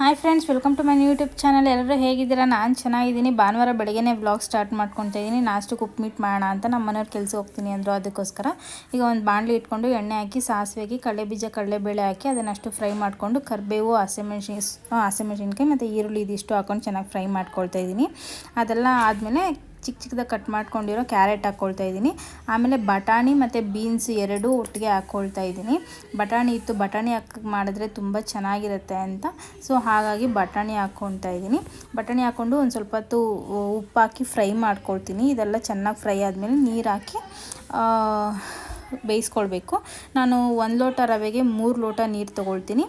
Hi friends welcome to my YouTube channel ಎಲ್ಲರೂ ಹೇಗಿದ್ದೀರಾ? ನಾನು ಚೆನ್ನಾಗಿದ್ದೀನಿ. ಭಾನುವಾರ ಬೆಳಗ್ಗೆನೇ ಬ್ಲಾಗ್ ಸ್ಟಾರ್ಟ್ ಮಾಡ್ಕೊತಾ ಇದ್ದೀನಿ ನಾಷ್ಟಕ್ಕೆ ಉಪ್ಪಿಟ್ಟು ಮಾಡೋಣ ಅಂತ ನಮ್ಮ ಮನೆಯವ್ರು ಕೆಲಸ ಹೋಗ್ತೀನಿ ಅಂದರು ಅದಕ್ಕೋಸ್ಕರ. ಈಗ ಒಂದು ಬಾಣಲಿ ಇಟ್ಕೊಂಡು ಎಣ್ಣೆ ಹಾಕಿ ಸಾಸಿವೆ ಹಾಕಿ ಕಡಲೆಬೀಜ ಕಡಲೆಬೇಳೆ ಹಾಕಿ ಅದನ್ನಷ್ಟು ಫ್ರೈ ಮಾಡಿಕೊಂಡು ಕರಿಬೇವು ಹಸಿಮೆಣ್ಸಿನ ಹಸಿಮೆಣ್ಸಿನ್ಕಾಯಿ ಮತ್ತು ಈರುಳ್ಳಿ ಇದಿಷ್ಟು ಹಾಕೊಂಡು ಚೆನ್ನಾಗಿ ಫ್ರೈ ಮಾಡ್ಕೊಳ್ತಾ ಇದ್ದೀನಿ ಅದೆಲ್ಲ ಆದಮೇಲೆ ಚಿಕ್ಕ ಚಿಕ್ಕದಾಗಿ ಕಟ್ ಮಾಡ್ಕೊಂಡಿರೋ ಕ್ಯಾರೆಟ್ ಹಾಕ್ಕೊಳ್ತಾ ಇದ್ದೀನಿ. ಆಮೇಲೆ ಬಟಾಣಿ ಮತ್ತು ಬೀನ್ಸ್ ಎರಡೂ ಒಟ್ಟಿಗೆ ಹಾಕ್ಕೊಳ್ತಾ ಇದ್ದೀನಿ. ಬಟಾಣಿ ಇತ್ತು, ಬಟಾಣಿ ಹಾಕಿ ಮಾಡಿದ್ರೆ ತುಂಬ ಚೆನ್ನಾಗಿರುತ್ತೆ ಅಂತ. ಸೊ, ಹಾಗಾಗಿ ಬಟಾಣಿ ಹಾಕ್ಕೊಳ್ತಾ ಇದ್ದೀನಿ. ಬಟಾಣಿ ಹಾಕ್ಕೊಂಡು ಒಂದು ಸ್ವಲ್ಪ ಹೊತ್ತು ಉಪ್ಪು ಹಾಕಿ ಫ್ರೈ ಮಾಡ್ಕೊಳ್ತೀನಿ. ಇದೆಲ್ಲ ಚೆನ್ನಾಗಿ ಫ್ರೈ ಆದಮೇಲೆ ನೀರು ಹಾಕಿ ಬೇಯಿಸ್ಕೊಳ್ಬೇಕು. ನಾನು ಒಂದು ಲೋಟ ರವೆಗೆ ಮೂರು ಲೋಟ ನೀರು ತೊಗೊಳ್ತೀನಿ.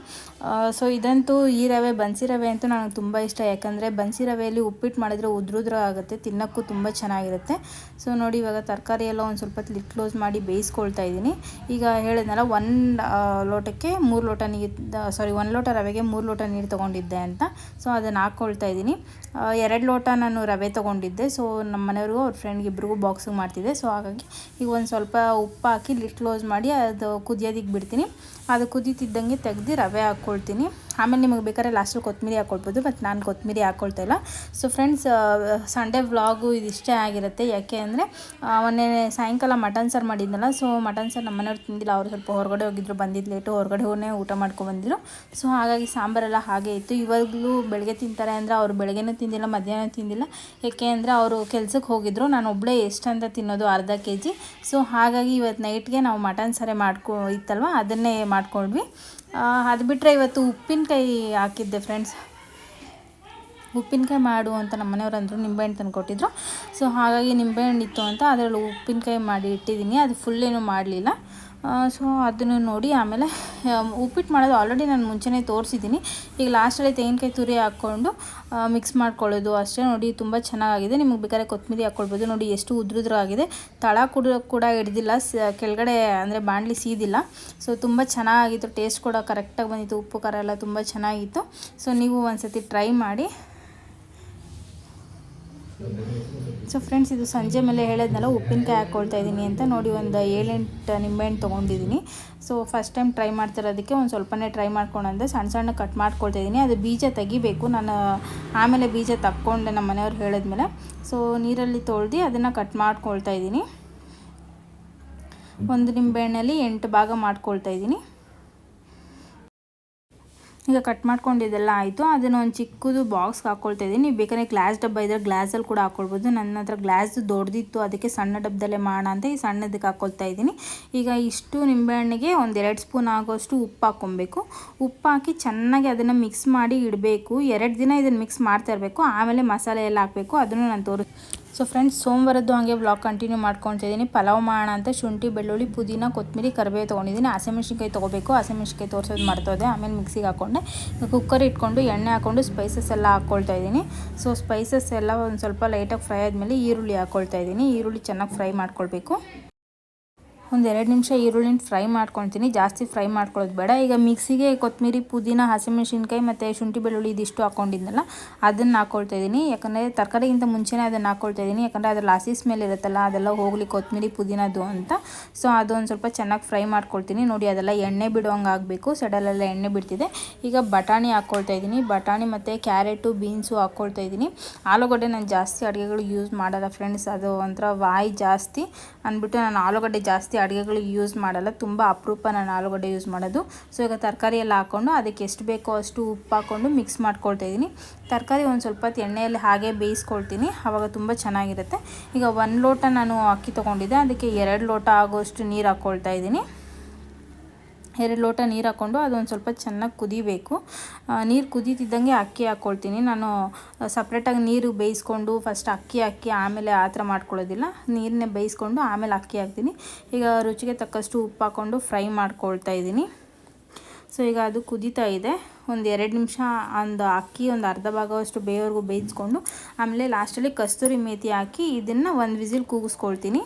ಸೊ ಇದಂತೂ ಈ ರವೆ, ಬನ್ಸಿ ರವೆ ಅಂತೂ ನನಗೆ ತುಂಬ ಇಷ್ಟ. ಯಾಕಂದರೆ ಬನ್ಸಿ ರವೆಯಲ್ಲಿ ಉಪ್ಪಿಟ್ಟು ಮಾಡಿದರೆ ಉದ್ರುದ್ರ ಆಗುತ್ತೆ, ತಿನ್ನೋಕ್ಕೂ ತುಂಬ ಚೆನ್ನಾಗಿರುತ್ತೆ. ಸೊ ನೋಡಿ, ಇವಾಗ ತರಕಾರಿ ಎಲ್ಲ ಒಂದು ಸ್ವಲ್ಪ ಲಿಟ್ ಕ್ಲೋಸ್ ಮಾಡಿ ಬೇಯಿಸ್ಕೊಳ್ತಾ ಇದ್ದೀನಿ. ಈಗ ಹೇಳಿದ್ನಲ್ಲ ಒನ್ ಲೋಟಕ್ಕೆ ಮೂರು ಲೋಟ ನೀರು ಸಾರಿ ಒಂದು ಲೋಟ ರವೆಗೆ ಮೂರು ಲೋಟ ನೀರು ತೊಗೊಂಡಿದ್ದೆ ಅಂತ. ಸೊ ಅದನ್ನು ಹಾಕ್ಕೊಳ್ತಾ ಇದ್ದೀನಿ. ಎರಡು ಲೋಟ ನಾನು ರವೆ ತೊಗೊಂಡಿದ್ದೆ. ಸೊ ನಮ್ಮ ಮನೆಯವ್ರಿಗೂ, ಅವ್ರ ಫ್ರೆಂಡ್ಗೆ ಇಬ್ರಿಗೂ ಬಾಕ್ಸಿಗೆ ಮಾಡ್ತಿದ್ದೆ. ಸೊ ಹಾಗಾಗಿ ಈಗ ಒಂದು ಸ್ವಲ್ಪ ಉಪ್ಪು ಹಾಕಿ ಲಿಟ್ ಕ್ಲೋಸ್ ಮಾಡಿ ಅದು ಕುದಿಯೋದಿಕ್ಕೆ ಬಿಡ್ತೀನಿ. ಅದು ಕುದೀತಿದ್ದಂಗೆ ತೆಗ್ದು ರವೆ ಹಾಕ್ಕೊಳ್ತೀನಿ. ಆಮೇಲೆ ನಿಮಗೆ ಬೇಕಾದ್ರೆ ಲಾಸ್ಟಲ್ಲಿ ಕೊತ್ತಂಬರಿ ಹಾಕ್ಕೊಳ್ಬೋದು ಬಟ್ ನಾನು ಕೊತ್ತಂಬರಿ ಹಾಕ್ಕೊಳ್ತಾ ಇಲ್ಲ. ಸೊ ಫ್ರೆಂಡ್ಸ್ ಸಂಡೇ ವ್ಲಾಗು ಇದು ಇಷ್ಟೇ ಆಗಿರುತ್ತೆ. ಯಾಕೆ ಅಂದರೆ ಮೊನ್ನೆ ಸಾಯಂಕಾಲ ಮಟನ್ ಸಾರು ಮಾಡಿದ್ನಲ್ಲ ಸೊ ಮಟನ್ ಸಾರು ನಮ್ಮ ಮನೆಯವ್ರು ತಿಂದಿಲ್ಲ. ಅವರು ಸ್ವಲ್ಪ ಹೊರಗಡೆ ಹೋಗಿದ್ರು ಬಂದಿದ್ದು ಲೇಟು ಹೊರಗಡೆ ಹೋಗೇ ಊಟ ಮಾಡ್ಕೊಬಂದಿದ್ರು ಸೊ ಹಾಗಾಗಿ ಸಾಂಬಾರೆಲ್ಲ ಹಾಗೆ ಇತ್ತು. ಇವಾಗಲೂ ಬೆಳಗ್ಗೆ ತಿಂತಾರೆ ಅಂದರೆ ಅವರು ಬೆಳಗ್ಗೆನೂ ತಿಂದಿಲ್ಲ, ಮಧ್ಯಾಹ್ನ ತಿಂದಿಲ್ಲ. ಯಾಕೆ ಅಂದರೆ ಅವರು ಕೆಲಸಕ್ಕೆ ಹೋಗಿದ್ರು. ನಾನು ಒಬ್ಬಳೇ ಎಷ್ಟಂತ ತಿನ್ನೋದು ಅರ್ಧ ಕೆ ಜಿ ಸೊ ಹಾಗಾಗಿ ಇವತ್ತು ನೈಟ್ಗೆ ನಾವು ಮಟನ್ ಸಾರೇ ಮಾಡ್ಕೊ, ಇತ್ತಲ್ವ? ಅದನ್ನೇ ಮಾಡ್ಕೊಂಡ್ವಿ. ಅದು ಬಿಟ್ಟರೆ ಇವತ್ತು ಉಪ್ಪಿನಕಾಯಿ ಹಾಕಿದ್ದೆ ಫ್ರೆಂಡ್ಸ್ ಉಪ್ಪಿನಕಾಯಿ ಮಾಡು ಅಂತ ನಮ್ಮ ಮನೆಯವ್ರು ಅಂದರು, ನಿಂಬೆಹಣ್ಣು ತಂದು ಕೊಟ್ಟಿದ್ರು. ಸೊ ಹಾಗಾಗಿ ನಿಂಬೆಹಣ್ಣು ಇತ್ತು ಅಂತ ಅದರಲ್ಲಿ ಉಪ್ಪಿನಕಾಯಿ ಮಾಡಿ ಇಟ್ಟಿದ್ದೀನಿ. ಅದು ಫುಲ್ ಏನೂ ಮಾಡಲಿಲ್ಲ. ಸೊ ಅದನ್ನು ನೋಡಿ ಆಮೇಲೆ ಉಪ್ಪಿಟ್ಟು ಮಾಡೋದು ಆಲ್ರೆಡಿ ನಾನು ಮುಂಚೆನೇ ತೋರಿಸಿದ್ದೀನಿ. ಈಗ ಲಾಸ್ಟಲ್ಲಿ ತೆಂಗಿನಕಾಯಿ ತುರಿ ಹಾಕ್ಕೊಂಡು ಮಿಕ್ಸ್ ಮಾಡ್ಕೊಳ್ಳೋದು ಅಷ್ಟೇ. ನೋಡಿ, ತುಂಬ ಚೆನ್ನಾಗಿದೆ ನಿಮಗೆ ಬೇಕಾದ್ರೆ ಕೊತ್ತಂಬರಿ ಹಾಕ್ಕೊಳ್ಬೋದು. ನೋಡಿ, ಎಷ್ಟು ಉದ್ರುದ್ರ ಆಗಿದೆ ತಳ ಕೂಡ ಕೂಡ ಹಿಡ್ದಿಲ್ಲ. ಕೆಳಗಡೆ ಅಂದರೆ ಬಾಣಲಿ ಸೀದಿಲ್ಲ. ಸೊ ತುಂಬ ಚೆನ್ನಾಗಿತ್ತು. ಟೇಸ್ಟ್ ಕೂಡ ಕರೆಕ್ಟಾಗಿ ಬಂದಿತ್ತು. ಉಪ್ಪು, ಖಾರ ಎಲ್ಲ ತುಂಬ ಚೆನ್ನಾಗಿತ್ತು. ಸೊ ನೀವು ಒಂದು ಸತಿ ಟ್ರೈ ಮಾಡಿ. ಸೊ ಫ್ರೆಂಡ್ಸ್ ಇದು ಸಂಜೆ ಮೇಲೆ ಹೇಳಿದ್ನಲ್ಲ, ಉಪ್ಪಿನಕಾಯಿ ಹಾಕ್ಕೊಳ್ತಾ ಇದ್ದೀನಿ ಅಂತ ನೋಡಿ ಒಂದು ಏಳೆಂಟು ನಿಂಬೆಹಣ್ಣು ತೊಗೊಂಡಿದ್ದೀನಿ. ಸೊ ಫಸ್ಟ್ ಟೈಮ್ ಟ್ರೈ ಮಾಡ್ತಿರೋದಕ್ಕೆ ಒಂದು ಸ್ವಲ್ಪನೇ ಟ್ರೈ ಮಾಡ್ಕೊಂಡಂದ್ರೆ ಸಣ್ಣ ಸಣ್ಣ ಕಟ್ ಮಾಡ್ಕೊಳ್ತಾ ಇದ್ದೀನಿ. ಅದು ಬೀಜ ತೆಗಿಬೇಕು, ನಾನು ಆಮೇಲೆ ಬೀಜ ತಕ್ಕೊಂಡೆ ನಮ್ಮ ಮನೆಯವ್ರು ಹೇಳಿದ್ಮೇಲೆ. ಸೊ ನೀರಲ್ಲಿ ತೊಳ್ದು ಅದನ್ನು ಕಟ್ ಮಾಡ್ಕೊಳ್ತಾ ಇದ್ದೀನಿ. ಒಂದು ನಿಂಬೆಹಣ್ಣಲ್ಲಿ ಎಂಟು ಭಾಗ ಮಾಡ್ಕೊಳ್ತಾ ಇದ್ದೀನಿ. ಈಗ ಕಟ್ ಮಾಡ್ಕೊಂಡಿದ್ದೆಲ್ಲ ಆಯಿತು. ಅದನ್ನು ಒಂದು ಚಿಕ್ಕದು ಬಾಕ್ಸ್ಗೆ ಹಾಕ್ಕೊಳ್ತಾ ಇದ್ದೀನಿ. ನೀವು ಬೇಕಾದ್ರೆ ಗ್ಲಾಸ್ ಡಬ್ಬ ಇದ್ದರೆ ಗ್ಲಾಸಲ್ಲಿ ಕೂಡ ಹಾಕ್ಕೊಳ್ಬೋದು ನನ್ನ ಹತ್ರ ಗ್ಲಾಸ್ ದೊಡ್ಡದಿತ್ತು ಅದಕ್ಕೆ ಸಣ್ಣ ಡಬ್ಬದಲ್ಲೇ ಮಾಡೋಣ ಅಂತ ಈ ಸಣ್ಣದಕ್ಕೆ ಹಾಕ್ಕೊಳ್ತಾ ಇದ್ದೀನಿ. ಈಗ ಇಷ್ಟು ನಿಂಬೆಹಣ್ಣಿಗೆ ಒಂದು ಎರಡು ಸ್ಪೂನ್ ಆಗೋಷ್ಟು ಉಪ್ಪು ಹಾಕ್ಕೊಬೇಕು ಉಪ್ಪು ಹಾಕಿ ಚೆನ್ನಾಗಿ ಅದನ್ನು ಮಿಕ್ಸ್ ಮಾಡಿ ಇಡಬೇಕು. ಎರಡು ದಿನ ಇದನ್ನು ಮಿಕ್ಸ್ ಮಾಡ್ತಾ ಇರಬೇಕು. ಆಮೇಲೆ ಮಸಾಲೆ ಎಲ್ಲ ಹಾಕಬೇಕು. ಅದನ್ನು ನಾನು ತೋರಿಸ್ ಸೊ ಫ್ರೆಂಡ್ಸ್ ಸೋಮವಾರದ್ದು ಹಾಗೆ ಬ್ಲಾಗ್ ಕಂಟಿನ್ಯೂ ಮಾಡ್ಕೊತಿದ್ದೀನಿ ಪಲಾವ್ ಮಾಡೋಣ ಅಂತ ಶುಂಠಿ, ಬೆಳ್ಳುಳ್ಳಿ, ಪುದೀನ, ಕೊತ್ತಂಬರಿ, ಕರಿಬೇವು ತೊಗೊಂಡಿದ್ದೀನಿ. ಹಸಿಮೆಣ್ಸಿನ್ಕಾಯಿ ತೊಗೋಬೇಕು. ಹಸಿಮೆಣ್ಸಿನ್ಕಾಯಿ ತೋರಿಸೋದು ಮಾಡ್ತೋದೆ ಆಮೇಲೆ ಮಿಕ್ಸಿಗೆ ಹಾಕ್ಕೊಂಡೆ ಕುಕ್ಕರ್ ಇಟ್ಕೊಂಡು ಎಣ್ಣೆ ಹಾಕ್ಕೊಂಡು ಸ್ಪೈಸಸ್ ಎಲ್ಲ ಹಾಕ್ಕೊಳ್ತಾ ಇದ್ದೀನಿ ಸೊ ಸ್ಪೈಸಸ್ ಎಲ್ಲ ಒಂದು ಸ್ವಲ್ಪ ಲೈಟಾಗಿ ಫ್ರೈ ಆದಮೇಲೆ ಈರುಳ್ಳಿ ಹಾಕ್ಕೊಳ್ತಾ ಇದ್ದೀನಿ ಈರುಳ್ಳಿ ಚೆನ್ನಾಗಿ ಫ್ರೈ ಮಾಡ್ಕೊಳ್ಬೇಕು. ಒಂದು ಎರಡು ನಿಮಿಷ ಈರುಳ್ಳಿನ ಫ್ರೈ ಮಾಡ್ಕೊಳ್ತೀನಿ. ಜಾಸ್ತಿ ಫ್ರೈ ಮಾಡ್ಕೊಳ್ಳೋದು ಬೇಡ. ಈಗ ಮಿಕ್ಸಿಗೆ ಕೊತ್ತಂಬರಿ ಪುದೀನ, ಹಸಿಮೆಣ್ಸಿನ್ಕಾಯಿ ಮತ್ತು ಶುಂಠಿ ಬೆಳ್ಳುಳ್ಳಿ ಇದಿಷ್ಟು ಹಾಕೊಂಡಿದ್ನಲ್ಲ, ಅದನ್ನು ಹಾಕ್ಕೊಳ್ತಾ ಇದ್ದೀನಿ. ಯಾಕಂದರೆ ತರಕಾರಿಗಿಂತ ಮುಂಚೆನೇ ಅದನ್ನು ಹಾಕ್ಕೊಳ್ತಾ ಇದ್ದೀನಿ. ಯಾಕಂದರೆ ಅದ್ರ ಲಾಸಿ ಸ್ಮೆಲ್ ಇರುತ್ತಲ್ಲ, ಅದೆಲ್ಲ ಹೋಗಲಿ ಕೊತ್ತಂಬರಿ ಪುದೀನದು ಅಂತ. ಸೊ ಅದೊಂದು ಸ್ವಲ್ಪ ಚೆನ್ನಾಗಿ ಫ್ರೈ ಮಾಡ್ಕೊಳ್ತೀನಿ. ನೋಡಿ, ಅದೆಲ್ಲ ಎಣ್ಣೆ ಬಿಡುವಂಗೆ ಆಗಬೇಕು. ಸಡಲೆಲ್ಲ ಎಣ್ಣೆ ಬಿಡ್ತಿದೆ. ಈಗ ಬಟಾಣಿ ಹಾಕ್ಕೊಳ್ತಾ ಇದ್ದೀನಿ. ಬಟಾಣಿ ಮತ್ತು ಕ್ಯಾರೆಟು, ಬೀನ್ಸು ಹಾಕ್ಕೊಳ್ತಾ ಇದ್ದೀನಿ. ಆಲೂಗಡ್ಡೆ ನಾನು ಜಾಸ್ತಿ ಅಡುಗೆಗಳು ಯೂಸ್ ಮಾಡಲ್ಲ ಫ್ರೆಂಡ್ಸ್ ಅದು ಒಂಥರ ವಾಯ್ ಜಾಸ್ತಿ. ಅಂದ್ಬಿಟ್ಟು ನಾನು ಆಲೂಗಡ್ಡೆ ಜಾಸ್ತಿ ಅಡುಗೆಗಳಿಗೆ ಯೂಸ್ ಮಾಡಲ್ಲ. ತುಂಬ ಅಪರೂಪ ನಾನು ಆಲೂಗಡ್ಡೆ ಯೂಸ್ ಮಾಡೋದು. ಸೊ ಈಗ ತರಕಾರಿ ಎಲ್ಲ ಹಾಕ್ಕೊಂಡು ಅದಕ್ಕೆ ಎಷ್ಟು ಬೇಕೋ ಅಷ್ಟು ಉಪ್ಪು ಹಾಕ್ಕೊಂಡು ಮಿಕ್ಸ್ ಮಾಡ್ಕೊಳ್ತಾ ಇದ್ದೀನಿ. ತರಕಾರಿ ಒಂದು ಸ್ವಲ್ಪ ಎಣ್ಣೆಯಲ್ಲಿ ಹಾಗೆ ಬೇಯಿಸ್ಕೊಳ್ತೀನಿ. ಆವಾಗ ತುಂಬ ಚೆನ್ನಾಗಿರುತ್ತೆ. ಈಗ ಒಂದು ಲೋಟ ನಾನು ಅಕ್ಕಿ ತೊಗೊಂಡಿದ್ದೆ. ಅದಕ್ಕೆ ಎರಡು ಲೋಟ ಆಗೋಷ್ಟು ನೀರು ಹಾಕ್ಕೊಳ್ತಾ ಇದ್ದೀನಿ. ಎರಡು ಲೋಟ ನೀರು ಹಾಕ್ಕೊಂಡು ಅದೊಂದು ಸ್ವಲ್ಪ ಚೆನ್ನಾಗಿ ಕುದಿಬೇಕು. ನೀರು ಕುದೀತಿದ್ದಂಗೆ ಅಕ್ಕಿ ಹಾಕ್ಕೊಳ್ತೀನಿ ನಾನು ಸಪ್ರೇಟಾಗಿ ನೀರು ಬೇಯಿಸ್ಕೊಂಡು ಫಸ್ಟ್ ಅಕ್ಕಿ ಹಾಕಿ ಆಮೇಲೆ ಆ ಥರ ಮಾಡ್ಕೊಳ್ಳೋದಿಲ್ಲ. ನೀರನ್ನೇ ಬೇಯಿಸ್ಕೊಂಡು ಆಮೇಲೆ ಅಕ್ಕಿ ಹಾಕ್ತೀನಿ. ಈಗ ರುಚಿಗೆ ತಕ್ಕಷ್ಟು ಉಪ್ಪು ಹಾಕ್ಕೊಂಡು ಫ್ರೈ ಮಾಡ್ಕೊಳ್ತಾ ಇದ್ದೀನಿ. ಸೊ ಈಗ ಅದು ಕುದೀತಾ ಇದೆ. ಒಂದು ಎರಡು ನಿಮಿಷ ಒಂದು ಅಕ್ಕಿ, ಒಂದು ಅರ್ಧ ಭಾಗವಷ್ಟು ಬೇಯೋರ್ಗೂ ಬೇಯಿಸ್ಕೊಂಡು ಆಮೇಲೆ ಲಾಸ್ಟಲ್ಲಿ ಕಸ್ತೂರಿ ಮೇತಿ ಹಾಕಿ ಇದನ್ನು ಒಂದು ವಿಸಿಲ್ ಕೂಗಿಸ್ಕೊಳ್ತೀನಿ.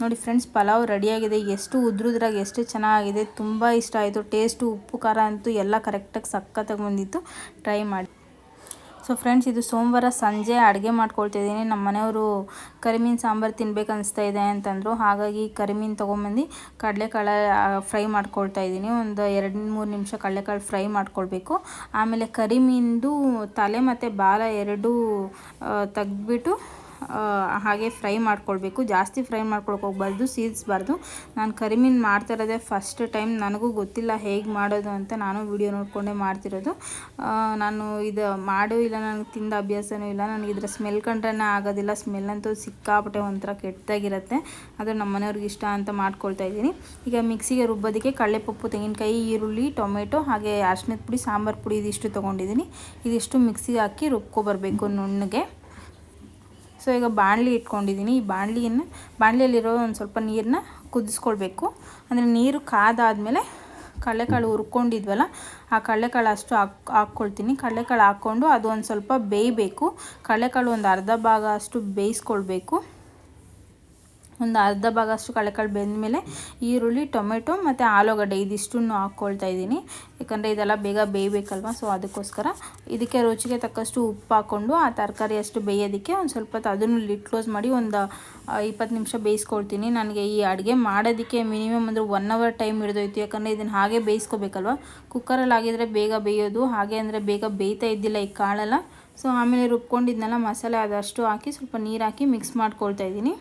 ನೋಡಿ ಫ್ರೆಂಡ್ಸ್, ಪಲಾವ್ ರೆಡಿಯಾಗಿದೆ. ಎಷ್ಟು ಉದ್ರುದ್ರಾಗಿ ಎಷ್ಟು ಚೆನ್ನಾಗಿದೆ. ತುಂಬ ಇಷ್ಟ ಆಯಿತು. ಟೇಸ್ಟು, ಉಪ್ಪು, ಖಾರ ಅಂತೂ ಎಲ್ಲ ಕರೆಕ್ಟಾಗಿ ಸಕ್ಕತ್ತಾಗಿ ಬಂದಿತ್ತು. ಟ್ರೈ ಮಾಡಿ. ಸೊ ಫ್ರೆಂಡ್ಸ್ ಇದು ಸೋಮವಾರ ಸಂಜೆ ಅಡುಗೆ ಮಾಡ್ಕೊಳ್ತಿದ್ದೀನಿ ನಮ್ಮ ಮನೆಯವರು ಕರಿಮೀನು ಸಾಂಬಾರು ತಿನ್ಬೇಕು ಅನಿಸ್ತಾ ಇದೆ ಅಂತಂದರು. ಹಾಗಾಗಿ ಕರಿಮೀನು ತೊಗೊಂಬಂದು ಕಡಲೆಕಾಳು ಫ್ರೈ ಮಾಡ್ಕೊಳ್ತಾ ಇದ್ದೀನಿ. ಒಂದು ಎರಡು, ಮೂರು ನಿಮಿಷ ಕಡಲೆಕಾಳು ಫ್ರೈ ಮಾಡ್ಕೊಳ್ಬೇಕು. ಆಮೇಲೆ ಕರಿಮೀನ್ದು ತಲೆ ಮತ್ತು ಬಾಲ ಎರಡೂ ತೆಗ್ದುಬಿಟ್ಟು ಹಾಗೆ ಫ್ರೈ ಮಾಡ್ಕೊಳ್ಬೇಕು. ಜಾಸ್ತಿ ಫ್ರೈ ಮಾಡ್ಕೊಳಕ್ಕೆ ಹೋಗ್ಬಾರ್ದು ಸೀದಿಸ್ಬಾರ್ದು ನಾನು ಕರಿಮೀನು ಮಾಡ್ತಾ ಇರೋದೇ ಫಸ್ಟ್ ಟೈಮ್ ನನಗೂ ಗೊತ್ತಿಲ್ಲ ಹೇಗೆ ಮಾಡೋದು ಅಂತ ನಾನು ವಿಡಿಯೋ ನೋಡಿಕೊಂಡೇ ಮಾಡ್ತಿರೋದು. ನಾನು ಇದು ಮಾಡು ಇಲ್ಲ, ನನಗೆ ತಿಂದ ಅಭ್ಯಾಸನೂ ಇಲ್ಲ. ನನಗೆ ಇದರ ಸ್ಮೆಲ್ ಕಂಡ್ರೆ ಆಗೋದಿಲ್ಲ. ಸ್ಮೆಲ್ ಅಂತೂ ಸಿಕ್ಕಾಪಟ್ಟೆ ಒಂಥರ ಕೆಟ್ಟದಾಗಿರುತ್ತೆ. ಅದು ನಮ್ಮ ಮನೆಯವ್ರಿಗೆ ಇಷ್ಟ ಅಂತ ಮಾಡ್ಕೊಳ್ತಾ ಇದ್ದೀನಿ. ಈಗ ಮಿಕ್ಸಿಗೆ ರುಬ್ಬೋದಕ್ಕೆ ಕಡಲೆಪಪ್ಪು, ತೆಂಗಿನಕಾಯಿ, ಈರುಳ್ಳಿ, ಟೊಮೆಟೊ ಹಾಗೆ ಅರ್ಶಿನದ ಪುಡಿ, ಸಾಂಬಾರು ಪುಡಿ ಇದಿಷ್ಟು ತೊಗೊಂಡಿದ್ದೀನಿ. ಇದಿಷ್ಟು ಮಿಕ್ಸಿಗೆ ಹಾಕಿ ರುಬ್ಕೊಬರ್ಬೇಕು ನುಣ್ಣಗೆ. ಸೊ ಈಗ ಬಾಣಲಿ ಇಟ್ಕೊಂಡಿದ್ದೀನಿ ಈ ಬಾಣಲಿಯನ್ನು, ಬಾಣಲಿಯಲ್ಲಿರೋ ಒಂದು ಸ್ವಲ್ಪ ನೀರನ್ನ ಕುದಿಸ್ಕೊಳ್ಬೇಕು. ಅಂದರೆ ನೀರು ಕಾದಾದಮೇಲೆ ಕಡಲೆಕಾಳು ಹುರ್ಕೊಂಡಿದ್ವಲ್ಲ, ಆ ಕಡಲೆಕಾಳು ಅಷ್ಟು ಹಾಕ್, ಹಾಕ್ಕೊಳ್ತೀನಿ. ಕಡಲೆಕಾಳು ಹಾಕ್ಕೊಂಡು ಅದು ಒಂದು ಸ್ವಲ್ಪ ಬೇಯಬೇಕು. ಕಡಲೆಕಾಳು ಒಂದು ಅರ್ಧ ಭಾಗ ಅಷ್ಟು ಬೇಯಿಸ್ಕೊಳ್ಬೇಕು. ಒಂದು ಅರ್ಧ ಭಾಗ ಅಷ್ಟು ಕಳೆಕಾಳು ಬೆಂದಮೇಲೆ ಈರುಳ್ಳಿ, ಟೊಮೆಟೊ ಮತ್ತು ಆಲೂಗಡ್ಡೆ ಇದಿಷ್ಟನ್ನು ಹಾಕ್ಕೊಳ್ತಾ ಇದ್ದೀನಿ. ಯಾಕಂದರೆ ಇದೆಲ್ಲ ಬೇಗ ಬೇಯಬೇಕಲ್ವ? ಸೊ ಅದಕ್ಕೋಸ್ಕರ ಇದಕ್ಕೆ ರುಚಿಗೆ ತಕ್ಕಷ್ಟು ಉಪ್ಪು ಹಾಕ್ಕೊಂಡು ಆ ತರಕಾರಿ ಅಷ್ಟು ಬೇಯೋದಕ್ಕೆ ಒಂದು ಸ್ವಲ್ಪ ಅದನ್ನು ಲಿಟ್ ಕ್ಲೋಸ್ ಮಾಡಿ ಒಂದು ಇಪ್ಪತ್ತು ನಿಮಿಷ ಬೇಯಿಸ್ಕೊಳ್ತೀನಿ. ನನಗೆ ಈ ಅಡುಗೆ ಮಾಡೋದಕ್ಕೆ ಮಿನಿಮಮ್ ಅಂದರೆ ಒನ್ ಅವರ್ ಟೈಮ್ ಹಿಡಿದೋಯ್ತು. ಯಾಕಂದರೆ ಇದನ್ನು ಹಾಗೆ ಬೇಯಿಸ್ಕೋಬೇಕಲ್ವ? ಕುಕ್ಕರಲ್ಲಿ ಆಗಿದ್ರೆ ಬೇಗ ಬೇಯೋದು, ಹಾಗೆ ಅಂದರೆ ಬೇಗ ಬೇಯ್ತಾ ಇದ್ದಿಲ್ಲ ಈ ಕಾಳೆಲ್ಲ. ಸೊ ಆಮೇಲೆ ರುಬ್ಕೊಂಡಿದ್ನೆಲ್ಲ ಮಸಾಲೆ, ಅದಷ್ಟು ಹಾಕಿ ಸ್ವಲ್ಪ ನೀರು ಹಾಕಿ ಮಿಕ್ಸ್ ಮಾಡ್ಕೊಳ್ತಾ ಇದ್ದೀನಿ.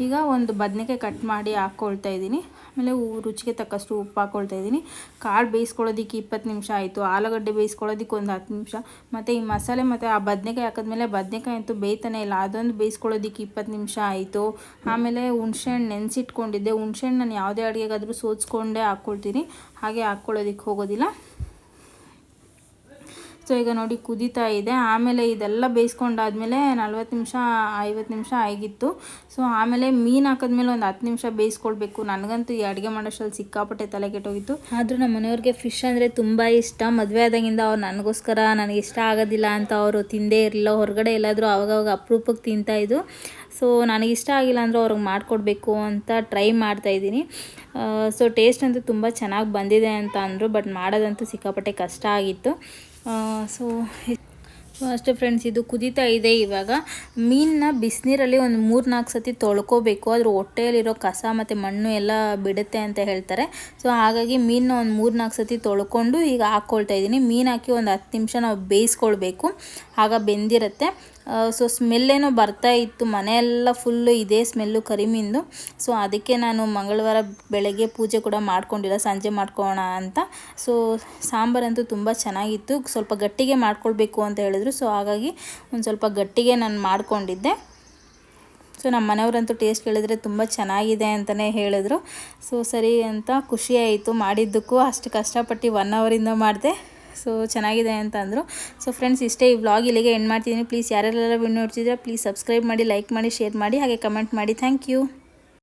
ಈಗ ಒಂದು ಬದನೆಕಾಯಿ ಕಟ್ ಮಾಡಿ ಹಾಕ್ಕೊಳ್ತಾ ಇದ್ದೀನಿ. ಆಮೇಲೆ ರುಚಿಗೆ ತಕ್ಕಷ್ಟು ಉಪ್ಪು ಹಾಕ್ಕೊಳ್ತಾ ಇದ್ದೀನಿ. ಕಾಳು ಬೇಯಿಸ್ಕೊಳ್ಳೋದಕ್ಕೆ ಇಪ್ಪತ್ತು ನಿಮಿಷ ಆಯಿತು. ಆಲೂಗಡ್ಡೆ ಬೇಯಿಸ್ಕೊಳ್ಳೋದಕ್ಕೆ ಒಂದು ಹತ್ತು ನಿಮಿಷ. ಮತ್ತು ಈ ಮಸಾಲೆ ಮತ್ತು ಆ ಬದನೆಕಾಯಿ ಹಾಕಿದ್ಮೇಲೆ ಬದನೆಕಾಯಿ ಅಂತೂ ಬೇಯ್ತಾನೆ ಇಲ್ಲ. ಅದೊಂದು ಬೇಯಿಸ್ಕೊಳ್ಳೋದಕ್ಕೆ ಇಪ್ಪತ್ತು ನಿಮಿಷ ಆಯಿತು. ಆಮೇಲೆ ಹುಣ್ಸೆಹಣ್ಣು ನೆನೆಸಿಟ್ಕೊಂಡಿದ್ದೆ. ಹುಣ್ಸೆಹಣ್ಣು ನಾನು ಯಾವುದೇ ಅಡುಗೆಗಾದರೂ ಸೋಚ್ಕೊಂಡೇ ಹಾಕ್ಕೊಳ್ತೀನಿ ಹಾಗೆ ಹಾಕ್ಕೊಳ್ಳೋದಕ್ಕೆ ಹೋಗೋದಿಲ್ಲ. ಸೊ ಈಗ ನೋಡಿ ಕುದೀತಾ ಇದೆ. ಆಮೇಲೆ ಇದೆಲ್ಲ ಬೇಯಿಸ್ಕೊಂಡಾದ್ಮೇಲೆ ನಲ್ವತ್ತು ನಿಮಿಷ, ಐವತ್ತು ನಿಮಿಷ ಆಗಿತ್ತು. ಸೊ ಆಮೇಲೆ ಮೀನು ಹಾಕಿದ್ಮೇಲೆ ಒಂದು ಹತ್ತು ನಿಮಿಷ ಬೇಯಿಸ್ಕೊಳ್ಬೇಕು. ನನಗಂತೂ ಈ ಅಡುಗೆ ಮಾಡೋಷ್ಟರಲ್ಲಿ ಸಿಕ್ಕಾಪಟ್ಟೆ ತಲೆ ಕೆಟ್ಟೋಗಿತ್ತು. ಆದರೂ ನಮ್ಮ ಮನೆಯವ್ರಿಗೆ ಫಿಶ್ ಅಂದರೆ ತುಂಬ ಇಷ್ಟ. ಮದುವೆ ಆದಾಗಿಂದ ಅವ್ರು ನನಗೋಸ್ಕರ ನನಗೆ ಇಷ್ಟ ಆಗೋದಿಲ್ಲ ಅಂತ ಅವರು ತಿಂದೇ ಇರಲಿಲ್ಲ. ಹೊರಗಡೆ ಎಲ್ಲಾದರೂ ಅವಾಗವಾಗ ಅಪರೂಪಕ್ಕೆ ತಿಂತಾಯಿದ್ದು ಸೊ ನನಗಿಷ್ಟ ಆಗಿಲ್ಲ ಅಂದರೆ ಅವ್ರಿಗೆ ಮಾಡಿಕೊಡ್ಬೇಕು ಅಂತ ಟ್ರೈ ಮಾಡ್ತಾಯಿದ್ದೀನಿ ಸೊ ಟೇಸ್ಟ್ ಅಂತೂ ತುಂಬ ಚೆನ್ನಾಗಿ ಬಂದಿದೆ ಅಂತ ಅಂದರು. ಬಟ್ ಮಾಡೋದಂತೂ ಸಿಕ್ಕಾಪಟ್ಟೆ ಕಷ್ಟ ಆಗಿತ್ತು. ಸೊ ಅಷ್ಟೇ ಫ್ರೆಂಡ್ಸ್ ಇದು ಕುದೀತಾ ಇದೆ ಇವಾಗ. ಮೀನನ್ನ ಬಿಸಿನೀರಲ್ಲಿ ಒಂದು ಮೂರು ನಾಲ್ಕು ಸತಿ ತೊಳ್ಕೊಬೇಕು. ಅದ್ರ ಹೊಟ್ಟೆಯಲ್ಲಿರೋ ಕಸ ಮತ್ತು ಮಣ್ಣು ಎಲ್ಲ ಬಿಡುತ್ತೆ ಅಂತ ಹೇಳ್ತಾರೆ. ಸೊ ಹಾಗಾಗಿ ಮೀನನ್ನ ಒಂದು ಮೂರು ನಾಲ್ಕು ಸತಿ ತೊಳ್ಕೊಂಡು ಈಗ ಹಾಕ್ಕೊಳ್ತಾ ಇದ್ದೀನಿ. ಮೀನು ಹಾಕಿ ಒಂದು ಹತ್ತು ನಿಮಿಷ ನಾವು ಬೇಯಿಸ್ಕೊಳ್ಬೇಕು. ಆಗ ಬೆಂದಿರುತ್ತೆ. ಸೊ ಸ್ಮೆಲ್ಲೇನೋ ಬರ್ತಾ ಇತ್ತು. ಮನೆಯೆಲ್ಲ ಫುಲ್ಲು ಇದೇ ಸ್ಮೆಲ್ಲು ಕರಿಮಿಂದು. ಸೊ ಅದಕ್ಕೆ ನಾನು ಮಂಗಳವಾರ ಬೆಳಗ್ಗೆ ಪೂಜೆ ಕೂಡ ಮಾಡ್ಕೊಂಡಿಲ್ಲ. ಸಂಜೆ ಮಾಡ್ಕೋಣ ಅಂತ. ಸೊ ಸಾಂಬಾರಂತೂ ತುಂಬ ಚೆನ್ನಾಗಿತ್ತು. ಸ್ವಲ್ಪ ಗಟ್ಟಿಗೆ ಮಾಡ್ಕೊಳ್ಬೇಕು ಅಂತ ಹೇಳಿದ್ರು. ಸೊ ಹಾಗಾಗಿ ಒಂದು ಸ್ವಲ್ಪ ಗಟ್ಟಿಗೆ ನಾನು ಮಾಡ್ಕೊಂಡಿದ್ದೆ. ಸೊ ನಮ್ಮ ಮನೆಯವರಂತೂ ಟೇಸ್ಟ್ ಕೇಳಿದರೆ ತುಂಬ ಚೆನ್ನಾಗಿದೆ ಅಂತಲೇ ಹೇಳಿದ್ರು. ಸೊ ಸರಿ ಅಂತ ಖುಷಿ ಆಯಿತು ಮಾಡಿದ್ದಕ್ಕೂ. ಅಷ್ಟು ಕಷ್ಟಪಟ್ಟು ಒನ್ ಅವರಿಂದ ಮಾಡಿದೆ. ಸೊ ಚೆನ್ನಾಗಿದೆ ಅಂತ ಅಂದರು. ಸೊ ಫ್ರೆಂಡ್ಸ್ ಇಷ್ಟೇ ಈ ವ್ಲಾಗ್ ಇಲ್ಲಿಗೆ ಎಂಡ್ ಮಾಡ್ತಿದ್ದೀನಿ ಪ್ಲೀಸ್ ಯಾರೆಲ್ಲ ವಿಡಿಯೋ ನೋಡ್ತಿದ್ರೆ ಪ್ಲೀಸ್ ಸಬ್ಸ್ಕ್ರೈಬ್ ಮಾಡಿ ಲೈಕ್ ಮಾಡಿ ಶೇರ್ ಮಾಡಿ, ಹಾಗೆ ಕಮೆಂಟ್ ಮಾಡಿ. Thank you